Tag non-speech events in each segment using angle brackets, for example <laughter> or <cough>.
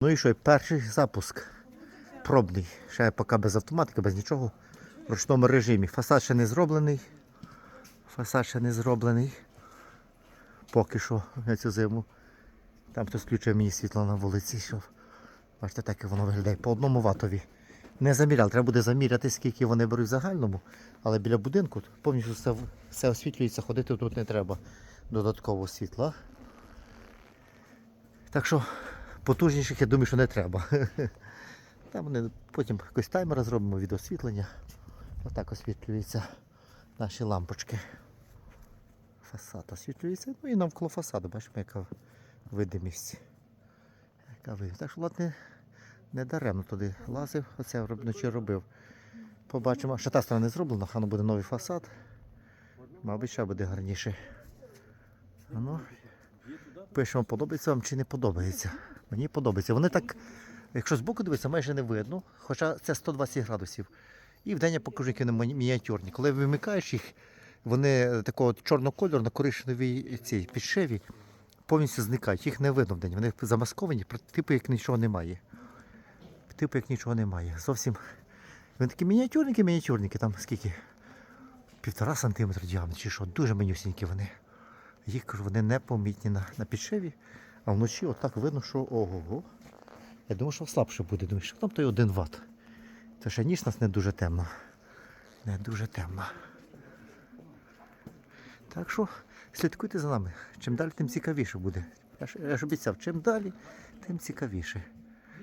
Ну і що, перший запуск. Пробний. Ще поки без автоматики, без нічого. В ручному режимі. Фасад ще не зроблений. Фасад ще не зроблений. Поки що на цю зиму. Там хтось включив мені світло на вулиці. Що... Бачите, так як воно виглядає. По одному ватові. Не заміряв. Треба буде заміряти, скільки вони беруть в загальному. Але біля будинку повністю все, все освітлюється, ходити тут не треба додаткового світла. Так що потужніших, я думаю, що не треба. <laughs> Там вони потім якось таймер зробимо від освітлення. Отак освітлюються наші лампочки. Фасад освітлюється. Ну і навколо фасаду, бачимо, яка видимість. Яка видимість. Так що Влад не, даремно туди лазив, оце вночі робив. Побачимо, що та сторона не зроблена, хано буде новий фасад. Мабуть, ще буде гарніше. Ну, пишемо, подобається вам чи не подобається. Мені подобається. Вони так, якщо збоку дивитися, майже не видно, хоча це 120 градусів. І вдень я покажу, які вони мініатюрні. Коли вимикаєш їх, вони такого чорного кольору на коричневій цій підшиві повністю зникають. Їх не видно вдень. Вони замасковані, типу як нічого немає. Типу як нічого немає. Зовсім. Вони такі мініатюрники, мініатюрники, там скільки? Півтора сантиметра діаметр, чи що, дуже менюсінькі вони. Їх кажу, вони непомітні на, на підшиві, а вночі отак видно, що ого. Я думав, що слабше буде. Думаю, що там той 1 Вт. То ще ніч нас не дуже темна. Не дуже темна. Так що слідкуйте за нами. Чим далі, тим цікавіше буде. Я ж, я ж обіцяв, чим далі, тим цікавіше.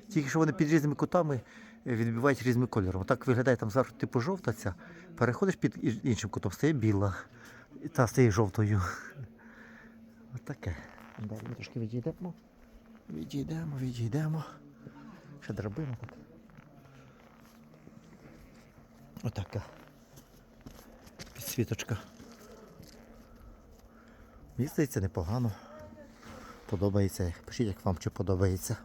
Тільки що вони під різними кутами е, відбивають різним кольором. Отак виглядає там зверху типу жовта ця. Переходиш під іншим кутом, стає біла. Та стає жовтою. Отаке. Далі ми трошки відійдемо. Відійдемо, відійдемо. Ще драбина тут. Отака. Підсвіточка. Мені здається, непогано. Подобається. Пишіть, як вам чи подобається.